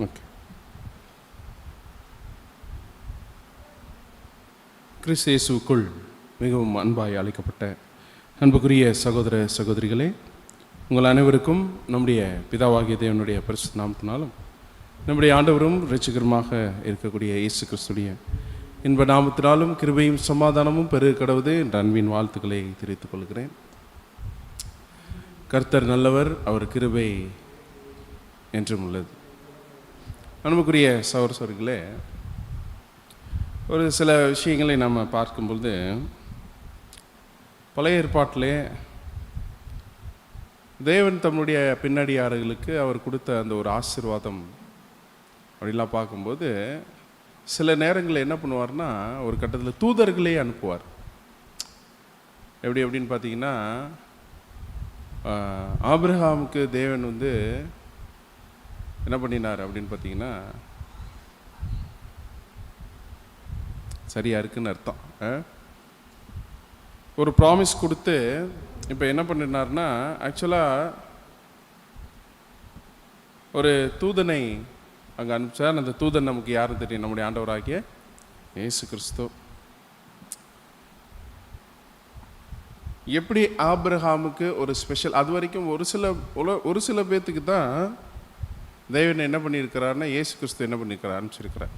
Okay கிறிஸ்தேசுக்குள் மிகவும் அன்பாய் அழைக்கப்பட்ட அன்புக்குரிய சகோதர சகோதரிகளே உங்கள் அனைவருக்கும் நம்முடைய பிதாவாகிய தேவனுடைய பரிசு நாமத்தினாலும் நம்முடைய ஆண்டவரும் ரிச்சிகரமாக இருக்கக்கூடிய இயேசு கிறிஸ்துடைய இன்ப நாமத்தினாலும் கிருபையும் சமாதானமும் பெருக கடவுது என்ற அன்பின் வாழ்த்துக்களை தெரிவித்துக் கொள்கிறேன். கர்த்தர் நல்லவர் அவர் கிருபை என்றும் உள்ளது. அன்புக்குரிய சகோதர சொர்களே ஒரு சில விஷயங்களை நம்ம பார்க்கும்பொழுது பழைய ஏற்பாட்டிலே தேவன் தம்முடைய பின்னடியார்களுக்கு அவர் கொடுத்த அந்த ஒரு ஆசீர்வாதம் அப்படிலாம் பார்க்கும்போது சில நேரங்களில் என்ன பண்ணுவார்னா ஒரு கட்டத்தில் தூதர்களே அனுப்புவார். எப்படி எப்படின்னு பார்த்தீங்கன்னா ஆப்ரஹாமுக்கு தேவன் வந்து என்ன பண்ணினார் அப்படின்னு பார்த்தீங்கன்னா சரியா இருக்குன்னு அர்த்தம். ஆ? ஒரு ப்ராமிஸ் கொடுத்து இப்போ என்ன பண்ணினார்னா ஆக்சுவலாக ஒரு தூதனை அங்கே அனுப்பிச்சார். அந்த தூதன் நமக்கு யாரும் தெரியும்? நம்முடைய ஆண்டவராகிய இயேசு கிறிஸ்து. எப்படி ஆபிரகாமுக்கு ஒரு ஸ்பெஷல் அது வரைக்கும் ஒரு சில ஒரு சில பேர்த்துக்கு தான் தேவன் என்ன பண்ணியிருக்கிறாருன்னா ஏசு கிறிஸ்து என்ன பண்ணியிருக்கிறார் அனுப்பிச்சிருக்கிறார்.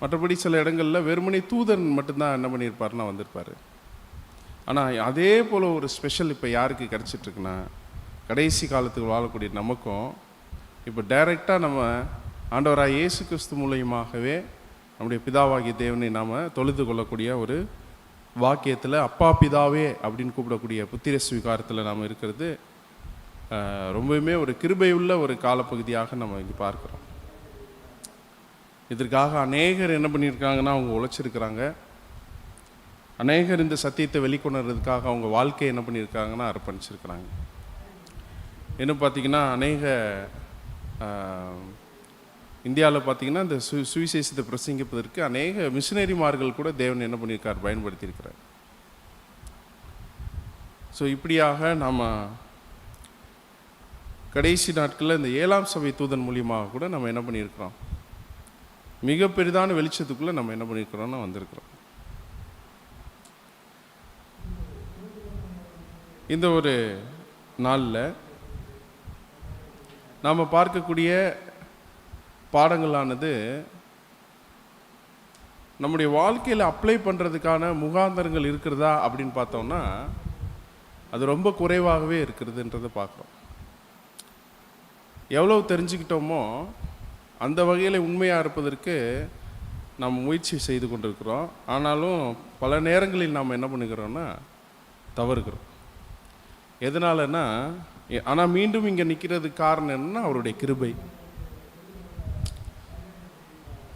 மற்றபடி சில இடங்களில் வெறுமனே தூதன் மட்டும்தான் என்ன பண்ணியிருப்பார்னா வந்திருப்பார். ஆனால் அதே போல் ஒரு ஸ்பெஷல் இப்போ யாருக்கு கிடச்சிட்ருக்குன்னா கடைசி காலத்துக்கு வாழக்கூடிய நமக்கும் இப்போ டைரெக்டாக நம்ம ஆண்டவராக இயேசு கிறிஸ்து மூலியமாகவே நம்முடைய பிதாவாகிய தேவனை நாம் தொழுது கொள்ளக்கூடிய ஒரு வாக்கியத்தில் அப்பா பிதாவே அப்படின்னு கூப்பிடக்கூடிய புத்திர ஸ்வீகாரத்தில் நாம் இருக்கிறது ரொம்பவுமே ஒரு கிருபையுள்ள ஒரு காலப்பகுதியாக நம்ம இங்கே பார்க்குறோம். இதற்காக அநேகர் என்ன பண்ணியிருக்காங்கன்னா அவங்க உழைச்சிருக்கிறாங்க. அநேகர் இந்த சத்தியத்தை வெளிக்கொணர்றதுக்காக அவங்க வாழ்க்கையை என்ன பண்ணியிருக்காங்கன்னா அர்ப்பணிச்சிருக்கிறாங்க. இன்னும் பார்த்தீங்கன்னா அநேக இந்தியாவில் பார்த்தீங்கன்னா இந்த சு சுவிசேஷத்தை பிரசங்கிப்பதற்கு அநேக மிஷினரிமார்கள் கூட தேவன் என்ன பண்ணியிருக்கார் பயன்படுத்தியிருக்கிறார். ஸோ இப்படியாக நாம் கடைசி நாட்களில் இந்த ஏழாம் சபை தூதன் மூலியமாக கூட நம்ம என்ன பண்ணியிருக்கிறோம்? மிக பெரிதான வெளிச்சத்துக்குள்ளே நம்ம என்ன பண்ணியிருக்கிறோம்னா வந்திருக்கிறோம். இந்த ஒரு நாளில் நாம் பார்க்கக்கூடிய பாடங்களானது நம்முடைய வாழ்க்கையில் அப்ளை பண்ணுறதுக்கான முகாந்தரங்கள் இருக்கிறதா அப்படின்னு பார்த்தோம்னா அது ரொம்ப குறைவாகவே இருக்கிறதுன்றதை பார்க்குறோம். எவ்வளவு தெரிஞ்சுக்கிட்டோமோ அந்த வகையில் உண்மையாக இருப்பதற்கு நாம் முயற்சி செய்து கொண்டிருக்கிறோம். ஆனாலும் பல நேரங்களில் நாம் என்ன பண்ணுகிறோன்னா தவறுகிறோம். எதனாலன்னா ஆனால் மீண்டும் இங்கே நிற்கிறதுக்கு காரணம் என்னன்னா அவருடைய கிருபை.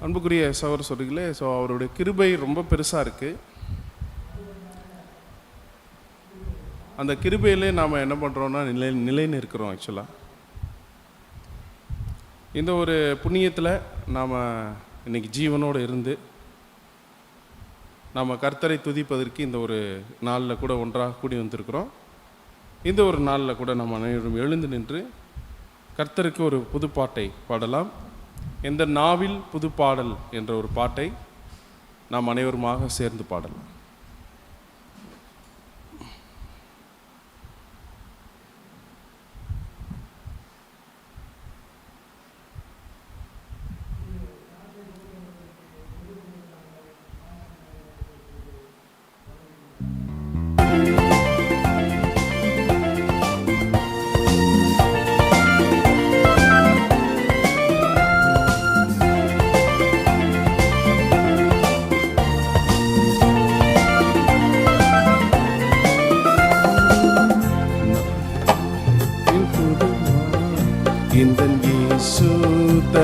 அன்புக்குரிய சவர் சொல்கிறீங்களே ஸோ அவருடைய கிருபை ரொம்ப பெருசாக இருக்குது அந்த கிருபையிலே நாம் என்ன பண்ணுறோன்னா நிலை நிலைன்னு இருக்கிறோம் ஆக்சுவலாக இந்த ஒரு புண்ணியத்தில் நாம் இன்னைக்கு ஜீவனோடு இருந்து நாம் கர்த்தரை துதிப்பதற்கு இந்த ஒரு நாளில் கூட ஒன்றாக கூடி வந்திருக்கிறோம். இந்த ஒரு நாளில் கூட நம்ம அனைவரும் எழுந்து நின்று கர்த்தருக்கு ஒரு புதுப்பாட்டை பாடலாம். எந்த நாவில் புது பாடல் என்ற ஒரு பாட்டை நாம் அனைவருமாக சேர்ந்து பாடலாம்.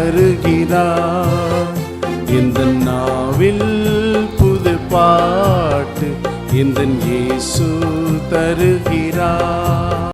தருகிறார் இந்த நாவில் புது பாட்டு இந்த இயேசு தருகிறார்.